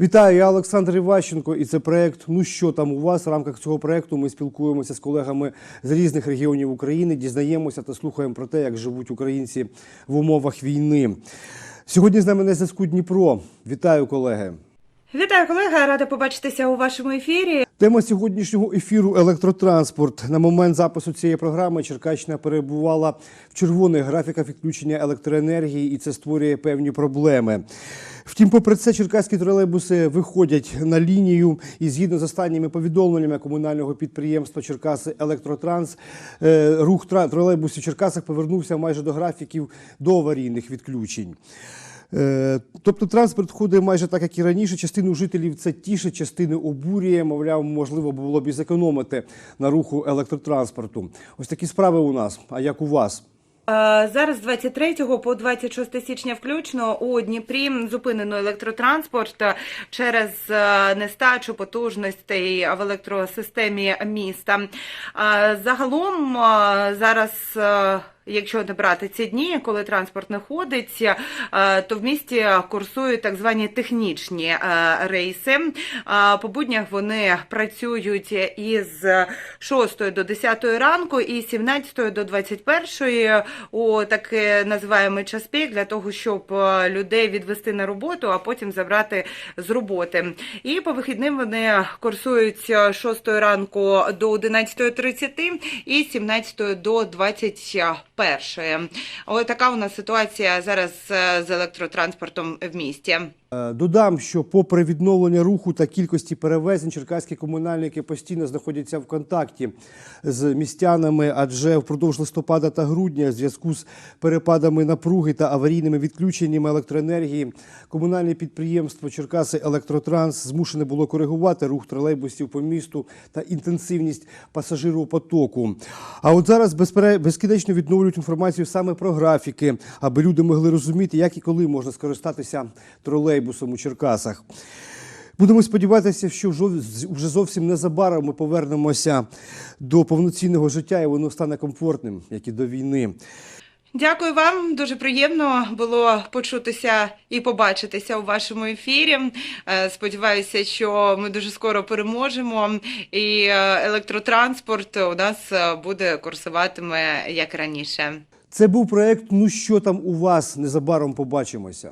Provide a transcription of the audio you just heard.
Вітаю, я Олександр Іващенко, і це проект Ну що там у вас? В рамках цього проекту ми спілкуємося з колегами з різних регіонів України, дізнаємося та слухаємо про те, як живуть українці в умовах війни. Сьогодні з нами на зв'язку Дніпро. Вітаю, колеги. Вітаю, колега! Рада побачитися у вашому ефірі. Тема сьогоднішнього ефіру електротранспорт. На момент запису цієї програми Черкащина перебувала в червоних графіках відключення електроенергії, і це створює певні проблеми. Втім, попри це, черкаські тролейбуси виходять на лінію, і згідно з останніми повідомленнями комунального підприємства Черкаси Електротранс, е, рух тролейбусів в Черкасах повернувся майже до графіків до аварійних відключень. Е, Тобто транспорт ходить майже так, як і раніше. Частину жителів це тішить, частину обурює. Мовляв, можливо, було б і зекономити на руху електротранспорту. Ось такі справи у нас. А як у вас? Е, Зараз з 23 по 26 січня включно у Дніпрі зупинено електротранспорт е, через е, нестачу потужностей в електросистемі міста. Е, Загалом е, зараз. Якщо не брати ці дні, коли транспорт не ходить, е, то в місті курсують так звані технічні е, рейси. Е, По буднях вони працюють із 6 до 10 ранку і з 17 до 21 у такий називаємо час пік для того, щоб людей відвести на роботу, а потім забрати з роботи. І по вихідним вони курсують з 6 ранку до 11.30 і з 17 до 21. Ось така у нас ситуація зараз е, з електротранспортом в місті. Е, Додам, що попри відновлення руху та кількості перевезень, черкаські комунальники постійно знаходяться в контакті з містянами, адже впродовж листопада та грудня, в зв'язку з перепадами напруги та аварійними відключеннями електроенергії, комунальне підприємство Черкаси Електротранс змушене було коригувати рух тролейбусів по місту та інтенсивність пасажиропотоку. А от зараз безкінечно відновлюють інформацію саме про графіки, аби люди могли розуміти, як і коли можна скористатися тролейбусом у Черкасах. Будемо сподіватися, що вже зовсім незабаром ми повернемося до повноцінного життя, і воно стане комфортним, як і до війни. Дякую вам. Дуже приємно було почутися і побачитися у вашому ефірі. Е, Сподіваюся, що ми дуже скоро переможемо, і е, електротранспорт у нас е, буде курсуватиме як раніше. Це був проект Ну що там у вас? Незабаром побачимося.